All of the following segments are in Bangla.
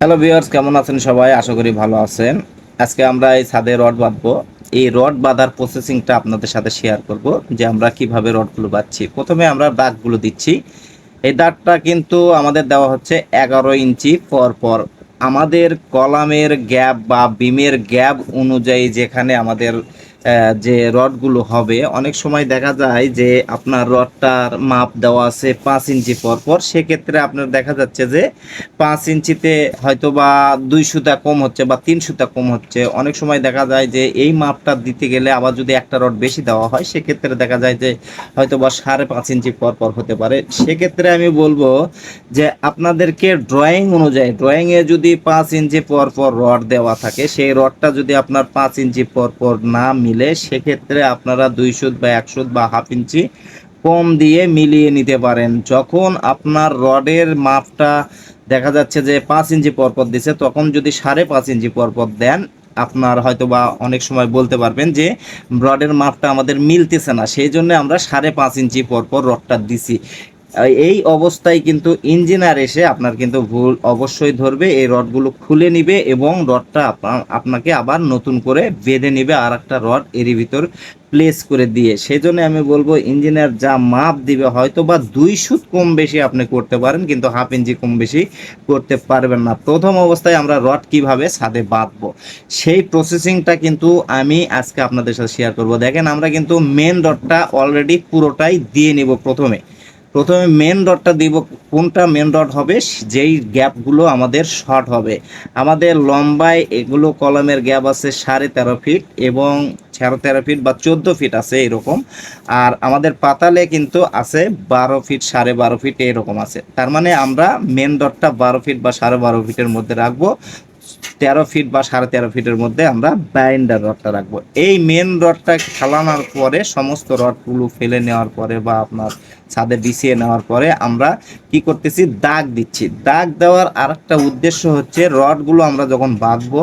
হ্যালো ভিউয়ার্স কেমন আছেন সবাই? আশা করি ভালো আছেন। আজকে আমরা এই ছাদে রড বাঁধবো। এই রড বাঁধার প্রসেসিংটা আপনাদের সাথে শেয়ার করব যে আমরা কীভাবে রডগুলো বাঁধছি। প্রথমে আমরা দাগগুলো দিচ্ছি। এই দাগটা কিন্তু আমাদের দেওয়া হচ্ছে এগারো ইঞ্চি পর পর। আমাদের কলামের গ্যাপ বা বিমের গ্যাপ অনুযায়ী যেখানে আমাদের যে রডগুলো হবে, অনেক সময় দেখা যায় যে আপনার রডটার মাপ দেওয়া আছে পাঁচ ইঞ্চি পর পর সেক্ষেত্রে আপনার দেখা যাচ্ছে যে পাঁচ ইঞ্চিতে হয়তো বা দুই সুতা কম হচ্ছে বা তিন সুতা কম হচ্ছে। অনেক সময় দেখা যায় যে এই মাপটা দিতে গেলে আবার যদি একটা রড বেশি দেওয়া হয়, সেক্ষেত্রে দেখা যায় যে হয়তো বা সাড়ে পাঁচ ইঞ্চি পর পর হতে পারে। সেক্ষেত্রে আমি বলব যে আপনাদেরকে ড্রয়িং অনুযায়ী ড্রয়িংয়ে যদি পাঁচ ইঞ্চি পর পর রড দেওয়া থাকে, সেই রডটা যদি আপনার পাঁচ ইঞ্চি পর পর না মিলে সেক্ষেত্রে আপনারা দুই সুত বা এক সুত বা হাফ ইঞ্চি কম দিয়ে মিলিয়ে নিতে পারেন। যখন আপনার রডের মাপটা দেখা যাচ্ছে যে পাঁচ ইঞ্চি পরপর দিছে, তখন যদি সাড়ে পাঁচ ইঞ্চি পরপর দেন, আপনার হয়তো বা অনেক সময় বলতে পারবেন যে রডের মাপটা আমাদের মিলতেছে না। সেই জন্য আমরা সাড়ে পাঁচ ইঞ্চি পরপর রডটা দিছি। এই অবস্থায় কিন্তু ইঞ্জিনিয়ার এসে আপনার কিন্তু ভুল অবশ্যই ধরবে, এই রডগুলো খুলে নিবে এবং রডটা আপনাকে আবার নতুন করে বেঁধে নিবে আর একটা রড এরই ভিতর প্লেস করে দিয়ে। সেই জন্য আমি বলব ইঞ্জিনিয়ার যা মাপ দিবে হয়তো বা দুই সুত কম বেশি আপনি করতে পারেন, কিন্তু হাফ ইঞ্চি কম বেশি করতে পারবেন না। প্রথম অবস্থায় আমরা রড কীভাবে ছাদে বাঁধবো, সেই প্রসেসিংটা কিন্তু আমি আজকে আপনাদের সাথে শেয়ার করব। দেখেন আমরা কিন্তু মেন রডটা অলরেডি পুরোটাই দিয়ে নিব প্রথমে। প্রথমে মেন রডটা দিব, কোনটা মেন রড হবে? যেই গ্যাপগুলো আমাদের শর্ট হবে। আমাদের লম্বায় এগুলো কলমের গ্যাপ আছে সাড়ে তেরো ফিট এবং তেরো তেরো ফিট বা চোদ্দ ফিট আছে এরকম। আর আমাদের পাতালে কিন্তু আছে বারো ফিট সাড়ে বারো ফিট এরকম আছে। তার মানে আমরা মেন রডটা বারো ফিট বা সাড়ে বারো ফিটের মধ্যে রাখব। তেরো ফিট বা সাড়ে তেরো ফিটের মধ্যে আমরা বাইন্ডার রডটা রাখব। এই মেন রডটা খেলানোর পরে, সমস্ত রডগুলো ফেলে নেওয়ার পরে বা আপনার ছাদে বিছিয়ে নেওয়ার পরে আমরা কি করতেছি? দাগ দিচ্ছি। দাগ দেওয়ার আরেকটা উদ্দেশ্য হচ্ছে রডগুলো আমরা যখন বাঁধবো,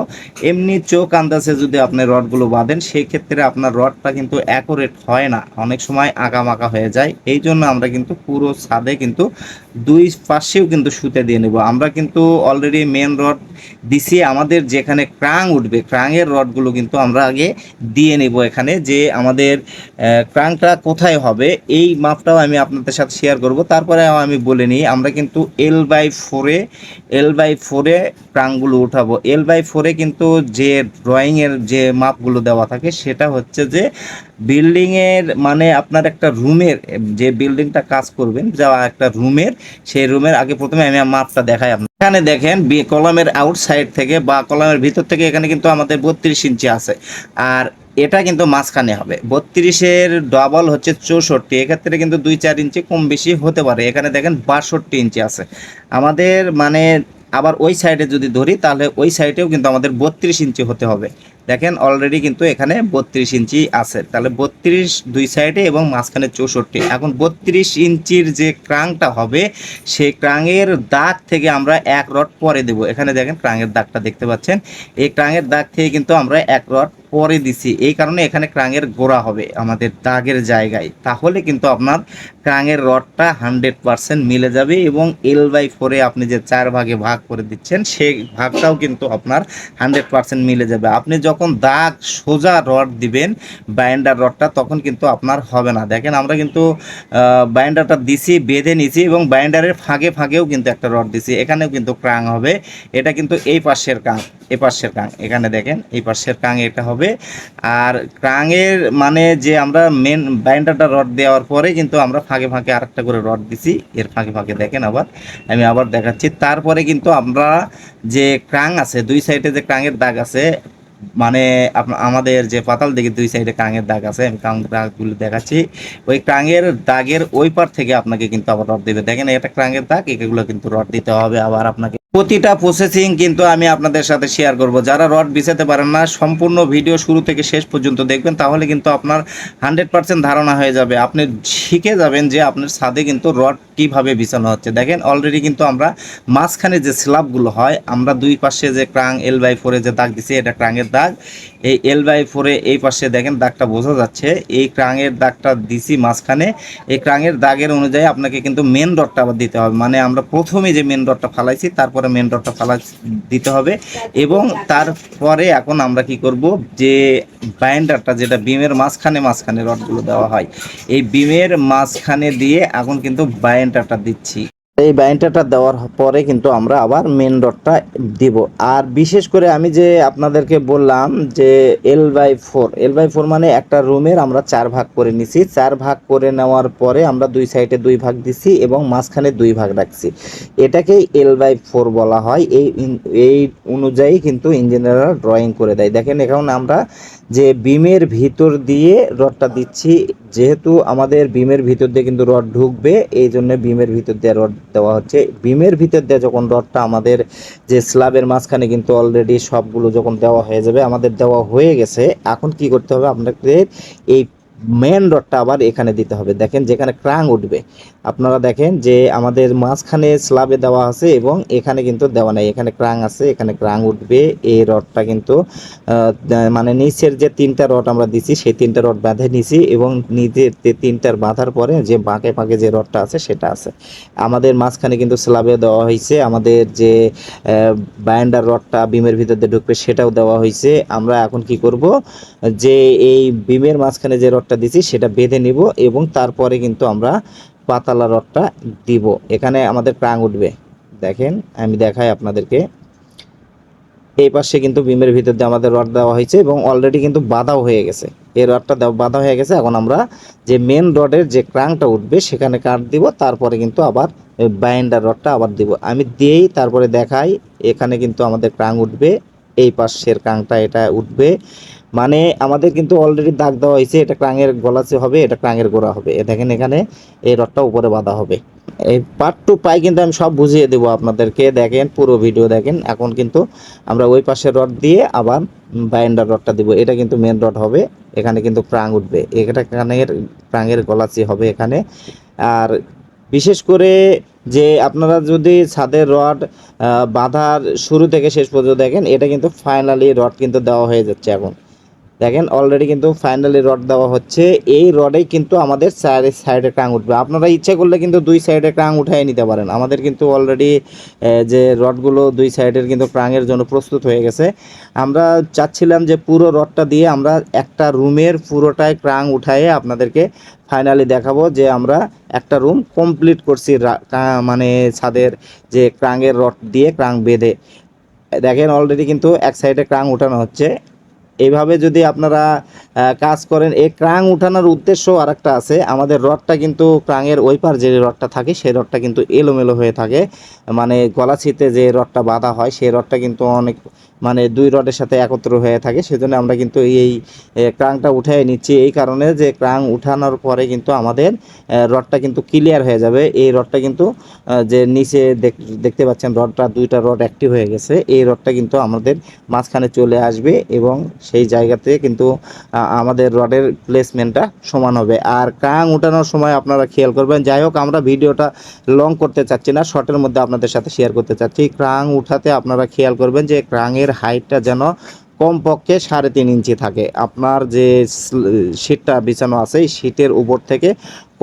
এমনি চোখ আন্দাজে যদি আপনি রডগুলো বাঁধেন সেই ক্ষেত্রে আপনার রডটা কিন্তু অ্যাকোরেট হয় না। অনেক সময় আঁকামাকা হয়ে যায়। এই জন্য আমরা কিন্তু পুরো ছাদে কিন্তু দুই পাশেও কিন্তু সুতে দিয়ে নেব। আমরা কিন্তু অলরেডি মেন রড দিছি আমাদের যেখানে ক্রাং উঠবে, ক্রাঙের রডগুলো কিন্তু আমরা আগে দিয়ে নেব এখানে যে আমাদের ক্রাংটা কোথায় হবে, এই মাপটাও আমি আপনাদের সাথে শেয়ার করব। তারপরে আমি বলে নিই, আমরা কিন্তু এল বাই ফোরে এল বাই ফোরে ক্রাংগুলো উঠাবো। এল বাই ফোরে কিন্তু যে ড্রয়িংয়ের যে মাপগুলো দেওয়া থাকে, সেটা হচ্ছে যে বিল্ডিংয়ের মানে আপনার একটা রুমের যে বিল্ডিংটা কাজ করবেন যা একটা রুমের সেই রুমের আগে প্রথমে আমি মাপটা দেখাই আপনার এখানে দেখেন বি- কলমের আউটসাইড থেকে বা কলমের ভিতর থেকে এখানে কিন্তু আমাদের বত্রিশ ইঞ্চি আছে। আর এটা কিন্তু মাঝখানে হবে। বত্রিশের ডবল হচ্ছে চৌষট্টি। এক্ষেত্রে কিন্তু দুই চার ইঞ্চি কম বেশি হতে পারে। এখানে দেখেন বাষট্টি ইঞ্চি আছে। আমাদের মানে আবার ওই সাইডে যদি ধরি, তাহলে ওই সাইডেও কিন্তু আমাদের বত্রিশ ইঞ্চি হতে হবে। দেখেন অলরেডি কিন্তু এখানে বত্রিশ ইঞ্চি আছে। তাহলে বত্রিশ দুই সাইডে এবং মাঝখানে চৌষট্টি। এখন বত্রিশ ইঞ্চির যে ক্রাংটা হবে, সেই ক্রাঙের দাগ থেকে আমরা এক রড পরে দেব। এখানে দেখেন ক্রাঙের দাগটা দেখতে পাচ্ছেন। এই ক্রাঙের দাগ থেকে কিন্তু আমরা এক রড পরে দিছি। এই কারণে এখানে ক্রাঙের গোড়া হবে আমাদের দাগের জায়গায়। তাহলে কিন্তু আপনার ক্রাঙের রডটা হান্ড্রেড পারসেন্ট মিলে যাবে এবং এল বাই ফোরে আপনি যে চার ভাগে ভাগ করে দিচ্ছেন, সেই ভাগটাও কিন্তু আপনার হান্ড্রেড পারসেন্ট মিলে যাবে। আপনি যখন দাগ সোজা রড দিবেন বাইন্ডার রডটা, তখন কিন্তু আপনার হবে না। দেখেন, আমরা কিন্তু বাইন্ডারটা দিছি, বেঁধে নিছি এবং বাইন্ডারের ফাঁকে ফাঁকেও কিন্তু একটা রড দিছি। এখানেও কিন্তু ক্রাং হবে। এটা কিন্তু এই পাশের কাং, এই পাশের কাং। এখানে দেখেন, এই পাশের কাং এটা হবে। আর ক্রাঙের মানে যে আমরা মেন বাইন্ডারটা রড দেওয়ার পরে কিন্তু আমরা ফাঁকে ফাঁকে আরেকটা করে রড দিছি। এর ফাঁকে ফাঁকে দেখেন আবার, আমি আবার দেখাচ্ছি। তারপরে কিন্তু আমরা যে ক্রাং আছে, দুই সাইডে যে ক্রাঙের দাগ আছে মানে আমাদের যে পাতাল দিকে দুই সাইডে কাঙের দাগ আছে, আমি ক্রাং দাগগুলো দেখাচ্ছি। ওই কাঙের দাগের ওই পার থেকে আপনাকে কিন্তু আবার রড দেবে। দেখেন, এটা কাঙের দাগ, এগুলো কিন্তু রড দিতে হবে আবার আপনাকে প্রতিটা প্রসেসিং কিন্তু আমি আপনাদের সাথে শেয়ার করব। যারা রড বিছাতে পারেন না, সম্পূর্ণ ভিডিও শুরু থেকে শেষ পর্যন্ত দেখবেন, তাহলে কিন্তু আপনার হান্ড্রেড পার্সেন্ট ধারণা হয়ে যাবে। আপনি শিখে যাবেন যে আপনার ছাদে কিন্তু রড কীভাবে বিছানো হচ্ছে। দেখেন অলরেডি কিন্তু আমরা মাঝখানে যে স্ল্যাবগুলো হয়, আমরা দুই পাশে যে ক্রাং এল বাই ফোরে যে দাগ দিছি, এটা ক্রাঙের দাগ। এই এল বাই ফোরে এই পাশে দেখেন দাগটা বোঝা যাচ্ছে। এই ক্রাঙের দাগটা দিছি মাঝখানে। এই ক্রাঙের দাগের অনুযায়ী আপনাকে কিন্তু মেন রডটা আবার দিতে হবে। মানে আমরা প্রথমে যে মেন রডটা ফালাইছি, তারপরে মেন রডটা ফালা দিতে হবে। এবং তারপরে এখন আমরা কি করব যে বাইন্ডারটা যেটা বিমের মাঝখানে মাঝখানে রডগুলো দেওয়া হয়, এই বিমের মাঝখানে দিয়ে এখন কিন্তু বাইন্ডারটা দিচ্ছি। এই বাইন্ডারটা দেওয়ার পরে কিন্তু আমরা আবার মেন রডটা দিব। আর বিশেষ করে আমি যে আপনাদেরকে বললাম যে L by four L by four মানে একটা রুমের আমরা চার ভাগ করে নিছি। চার ভাগ করে নেওয়ার পরে আমরা দুই সাইডে দুই ভাগ দিছি এবং মাঝখানে দুই ভাগ রাখছি। এটাকেই এল বাই ফোর বলা হয়। এই এই অনুযায়ী কিন্তু ইঞ্জিনিয়াররা ড্রয়িং করে দেয়। দেখেন এখন আমরা যে বিমের ভিতর দিয়ে রডটা দিচ্ছি যেহেতু আমাদের বিমের ভিতর দিয়ে কিন্তু রড ঢুকবে, এই জন্য বিমের ভিতর দিয়ে রড দেওয়া হচ্ছে। বিমের ভিতর দিয়ে যখন রডটা আমাদের যে স্ল্যাবের মাঝখানে কিন্তু অলরেডি সবগুলো যখন দেওয়া হয়ে যাবে, আমাদের দেওয়া হয়ে গেছে, এখন কি করতে হবে? আপনাদের এই মেন রডটা আবার এখানে দিতে হবে। দেখেন যেখানে ক্রাং উঠবে আপনারা দেখেন যে আমাদের মাঝখানে স্লাবে দেওয়া আছে এবং এখানে কিন্তু দেওয়া নাই। এখানে ক্রাং আছে, এখানে ক্রাং উঠবে। এই রডটা কিন্তু মানে নিচের যে তিনটা রড আমরা দিছি, সেই তিনটা রড বাঁধে নিছি এবং নিজের তিনটার বাঁধার পরে যে বাঁকে বাঁকে যে রডটা আছে, সেটা আছে। আমাদের মাঝখানে কিন্তু স্লাবে দেওয়া হয়েছে আমাদের যে বায়ান্ডার রডটা বিমের ভিতর দিয়ে ঢুকবে, সেটাও দেওয়া হয়েছে আমরা এখন কি করব? যে এই বিমের মাঝখানে যে রডটা দিছি, সেটা বেঁধে নিব এবং তারপরে কিন্তু আমরা পাতালা রডটা দিব। এখানে আমাদের প্রাং উঠবে। দেখেন, আমি দেখাই আপনাদেরকে। এই পাশে কিন্তু বিমের ভিতর দিয়ে আমাদের রড দেওয়া হয়েছে এবং অলরেডি কিন্তু বাধাও হয়ে গেছে। এই রডটা বাধা হয়ে গেছে। এখন আমরা যে মেন রডের যে ক্রাংটা উঠবে, সেখানে কাট দিব। তারপরে কিন্তু আবার বাইন্ডার রডটা আবার দিব। আমি দিয়েই তারপরে দেখাই, এখানে কিন্তু আমাদের ক্রাং উঠবে। এই পাশের ক্রাংটা এটা উঠবে। মানে আমাদের কিন্তু অলরেডি দাগ দেওয়া হয়েছে, এটা ক্রাঙের গলাচে হবে, এটা ক্রাঙের গোড়া হবে। দেখেন এখানে এই রডটা উপরে বাঁধা হবে। এই পার্ট টু পাই কিন্তু আমি সব বুঝিয়ে দেবো আপনাদেরকে। দেখেন, পুরো ভিডিও দেখেন। এখন কিন্তু আমরা ওই পাশের রড দিয়ে আবার বাইন্ডার রডটা দিব। এটা কিন্তু মেন রড হবে। এখানে কিন্তু প্রাং উঠবে। এটা কানের প্রাঙের গলাচি হবে এখানে। আর বিশেষ করে যে আপনারা যদি ছাদের রড বাঁধার শুরু থেকে শেষ পর্যন্ত দেখেন, এটা কিন্তু ফাইনালি রড কিন্তু দেওয়া হয়ে যাচ্ছে এখন। দেখেন অলরেডি কিন্তু ফাইনালি রড দেওয়া হচ্ছে। এই রডেই কিন্তু আমাদের চারি সাইডে ক্রাং উঠবে। আপনারা ইচ্ছে করলে কিন্তু দুই সাইডে ক্রাং উঠাই নিতে পারেন। আমাদের কিন্তু অলরেডি যে রডগুলো দুই সাইডের কিন্তু ক্রাঙের জন্য প্রস্তুত হয়ে গেছে। আমরা চাচ্ছিলাম যে পুরো রডটা দিয়ে আমরা একটা রুমের পুরোটাই ক্রাং উঠায়ে আপনাদেরকে ফাইনালি দেখাবো যে আমরা একটা রুম কমপ্লিট করছি মানে ছাদের যে ক্রাঙের রড দিয়ে ক্রাং বেঁধে। দেখেন অলরেডি কিন্তু এক সাইডে ক্রাং উঠানো হচ্ছে। এইভাবে যদি আপনারা কাজ করেন, এই ক্রাং উঠানোর উদ্দেশ্য আর একটা আছে। আমাদের রডটা কিন্তু ক্রাঙের ওই পার যে রডটা থাকে, সেই রডটা কিন্তু এলোমেলো হয়ে থাকে। মানে গলাছিতে যে রডটা বাঁধা হয়, সেই রডটা কিন্তু অনেক মানে দুই রডের সাথে একত্র হয়ে থাকে, সেজন্য আমরা কিন্তু এই ক্রাংটা উঠাই নিচ্ছি। এই কারণে যে ক্রাং উঠানোর পরে কিন্তু আমাদের রডটা কিন্তু ক্লিয়ার হয়ে যাবে। এই রডটা কিন্তু যে নিচে দেখ- দেখতে পাচ্ছেন রডটা, দুইটা রড অ্যাক্টিভ হয়ে গেছে। এই রডটা কিন্তু আমাদের মাঝখানে চলে আসবে এবং সেই জায়গাতে কিন্তু আমাদের রডের প্লেসমেন্টটা সমান হবে। আর ক্রাং উঠানোর সময় আপনারা খেয়াল করবেন, যাই হোক আমরা ভিডিওটা লং করতে চাচ্ছি না শর্টের মধ্যে আপনাদের সাথে শেয়ার করতে চাচ্ছি। ক্রাং উঠাতে আপনারা খেয়াল করবেন যে ক্রাঙের হাইটটা যেন কমপক্ষে সাড়ে তিন ইঞ্চি থাকে। আপনার যে সিটটা বিছানো আছে, এই শীটের উপর থেকে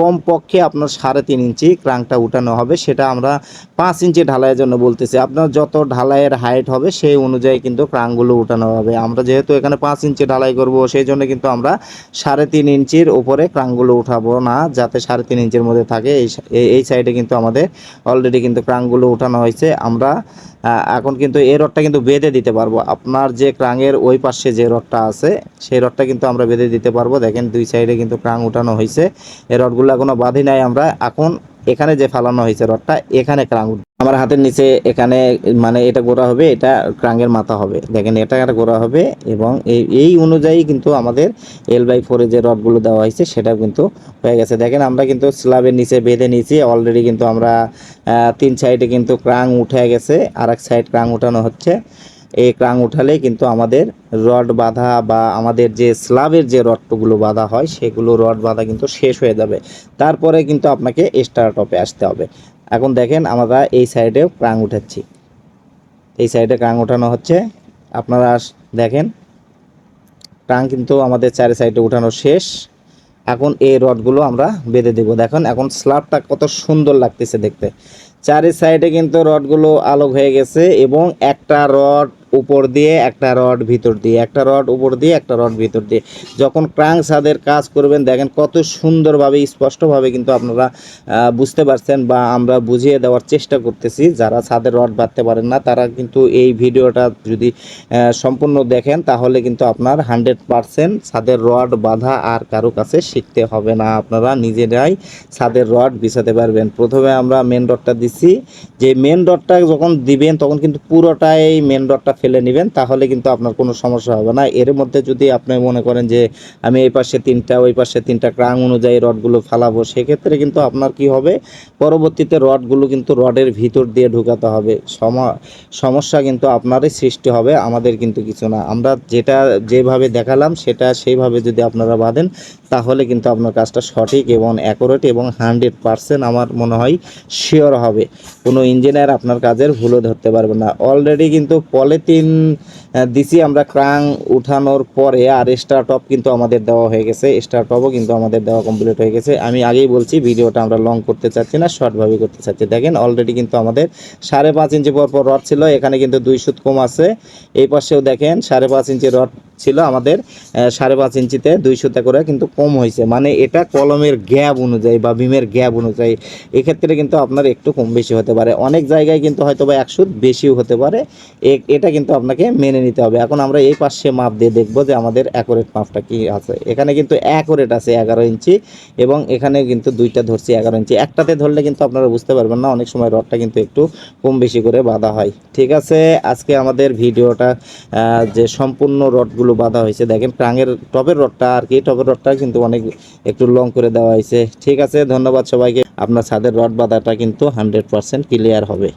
কমপক্ষে আপনার সাড়ে তিন ইঞ্চি ক্রাংটা উঠানো হবে, সেটা আমরা পাঁচ ইঞ্চি ঢালাইয়ের জন্য বলতেছি। আপনার যত ঢালাইয়ের হাইট হবে, সেই অনুযায়ী কিন্তু ক্রাংগুলো উঠানো হবে। আমরা যেহেতু এখানে পাঁচ ইঞ্চি ঢালাই করব, সেই জন্য কিন্তু আমরা সাড়ে তিন ইঞ্চির উপরে ক্রাংগুলো উঠাবো না, যাতে সাড়ে তিন ইঞ্চির মধ্যে থাকে। এই এই সাইডে কিন্তু আমাদের অলরেডি কিন্তু ক্রাংগুলো উঠানো হয়েছে। আমরা এখন কিন্তু এই রডটা কিন্তু বেঁধে দিতে পারব। আপনার যে ক্রাঙের ওই পাশে যে রডটা আছে, সেই রডটা কিন্তু আমরা বেঁধে দিতে পারব। দেখেন দুই সাইডে কিন্তু ক্রাং উঠানো হয়েছে। এই রডগুলো এখনও বাঁধি নাই আমরা। এখন এখানে যে ফালানো হয়েছে রডটা, এখানে ক্রাং আমার হাতের নিচে এখানে মানে এটা গোড়া হবে, এটা ক্রাঙের মাথা হবে। দেখেন, এটা একটা গোড়া হবে এবং এই এই অনুযায়ী কিন্তু আমাদের এল বাই ফোরে যে রডগুলো দেওয়া হয়েছে সেটা কিন্তু হয়ে গেছে। দেখেন, আমরা কিন্তু স্ল্যাবের নিচে বেঁধে নিয়েছি অলরেডি কিন্তু আমরা তিন সাইডে কিন্তু ক্রাং উঠে গেছে আর এক সাইড ক্রাং উঠানো হচ্ছে। এই ক্রাং উঠালেই কিন্তু আমাদের রড বাঁধা বা আমাদের যে স্ল্যাবের যে রডগুলো বাঁধা হয়, সেগুলো রড বাঁধা কিন্তু শেষ হয়ে যাবে। তারপরে কিন্তু আপনাকে স্টার টপে আসতে হবে। এখন দেখেন আমরা এই সাইডেও ক্রাং উঠাচ্ছি। এই সাইডে ক্রাং উঠানো হচ্ছে। আপনারা দেখেন ক্রাং কিন্তু আমাদের চারি সাইডে উঠানো শেষ। এখন এই রডগুলো আমরা বেঁধে দেবো। দেখুন, এখন স্ল্যাবটা কত সুন্দর লাগতেছে দেখতে। চারি সাইডে কিন্তু রডগুলো আলোক হয়ে গেছে এবং একটা রড উপর দিয়ে একটা রড ভিতর দিয়ে, একটা রড উপর দিয়ে, একটা রড ভিতর দিয়ে। যখন ক্রাঙ্ক ছাদের কাজ করবেন, দেখেন কত সুন্দরভাবে, স্পষ্টভাবে কিন্তু আপনারা বুঝতে পারছেন বা আমরা বুঝিয়ে দেওয়ার চেষ্টা করতেছি। যারা ছাদের রড বাঁধতে পারেন না, তারা কিন্তু এই ভিডিওটা যদি সম্পূর্ণ দেখেন, তাহলে কিন্তু আপনার হান্ড্রেড পারসেন্ট ছাদের রড বাঁধা আর কারও কাছে শিখতে হবে না। আপনারা নিজেরাই ছাদের রড বিছাতে পারবেন। প্রথমে আমরা মেন রডটা দিচ্ছি। যে মেন রডটা যখন দিবেন, তখন কিন্তু পুরোটাই মেন রডটা ফেলে নেবেন, তাহলে কিন্তু আপনার কোনো সমস্যা হবে না। এর মধ্যে যদি আপনি মনে করেন যে আমি এই পাশে তিনটা, ওই পাশে তিনটা ক্রাং অনুযায়ী রডগুলো ফালাবো, সেক্ষেত্রে কিন্তু আপনার কি হবে? পরবর্তীতে রডগুলো কিন্তু রডের ভিতর দিয়ে ঢুকাতে হবে। সম- সমস্যা কিন্তু আপনারই সৃষ্টি হবে, আমাদের কিন্তু কিছু না। আমরা যেটা যেভাবে দেখালাম, সেটা সেইভাবে যদি আপনারা বাঁধেন, তাহলে কিন্তু আপনার কাজটা সঠিক এবং অ্যাকুরেট এবং হান্ড্রেড পারসেন্ট আমার মনে হয় শিওর হবে। কোনো ইঞ্জিনিয়ার আপনার কাজের ভুলও ধরতে পারবে না। অলরেডি কিন্তু পলিথিন দিছি আমরা ক্রাং উঠানোর পরে আর স্টার টপ কিন্তু আমাদের দেওয়া হয়ে গেছে। স্টার টপও কিন্তু আমাদের দেওয়া কমপ্লিট হয়ে গেছে। আমি আগেই বলছি, ভিডিওটা আমরা লং করতে চাচ্ছি না শর্টভাবে করতে চাচ্ছি। দেখেন অলরেডি কিন্তু আমাদের সাড়ে পাঁচ ইঞ্চি পর পর রড ছিল, এখানে কিন্তু দুই সুত কম আছে। এই পাশেও দেখেন, সাড়ে পাঁচ ইঞ্চি রড ছিল আমাদের সাড়ে পাঁচ ইঞ্চিতে দুইশোতে করে কিন্তু কম হয়েছে। মানে এটা কলমের গ্যাপ অনুযায়ী বা বিমের গ্যাপ অনুযায়ী, এক্ষেত্রে কিন্তু আপনার একটু কম বেশি হতে পারে। অনেক জায়গায় কিন্তু হয়তো বা এক সুত বেশিও হতে পারে। এটা কিন্তু আপনাকে মেনে নিতে হবে। এখন আমরা এই পাশে মাপ দিয়ে দেখব যে আমাদের অ্যাকোরেট মাপটা কি আছে। এখানে কিন্তু অ্যাকোরেট আছে এগারো ইঞ্চি এবং এখানে কিন্তু দুইটা ধরছি এগারো ইঞ্চি। একটাতে ধরলে কিন্তু আপনারা বুঝতে পারবেন না, অনেক সময় রডটা কিন্তু একটু কম বেশি করে বাঁধা হয়। ঠিক আছে, আজকে আমাদের ভিডিওটা যে সম্পূর্ণ রডগুলো বাঁধা হয়েছে। দেখেন ট্রাঙ্গের টপের রডটা আর কি টপের রডটা কিন্তু অনেক একটু লং করে দেওয়া হয়েছে। ঠিক আছে, ধন্যবাদ সবাইকে। আপনার ছাদের রড বাঁধাটা কিন্তু হান্ড্রেড পার্সেন্ট ক্লিয়ার হবে।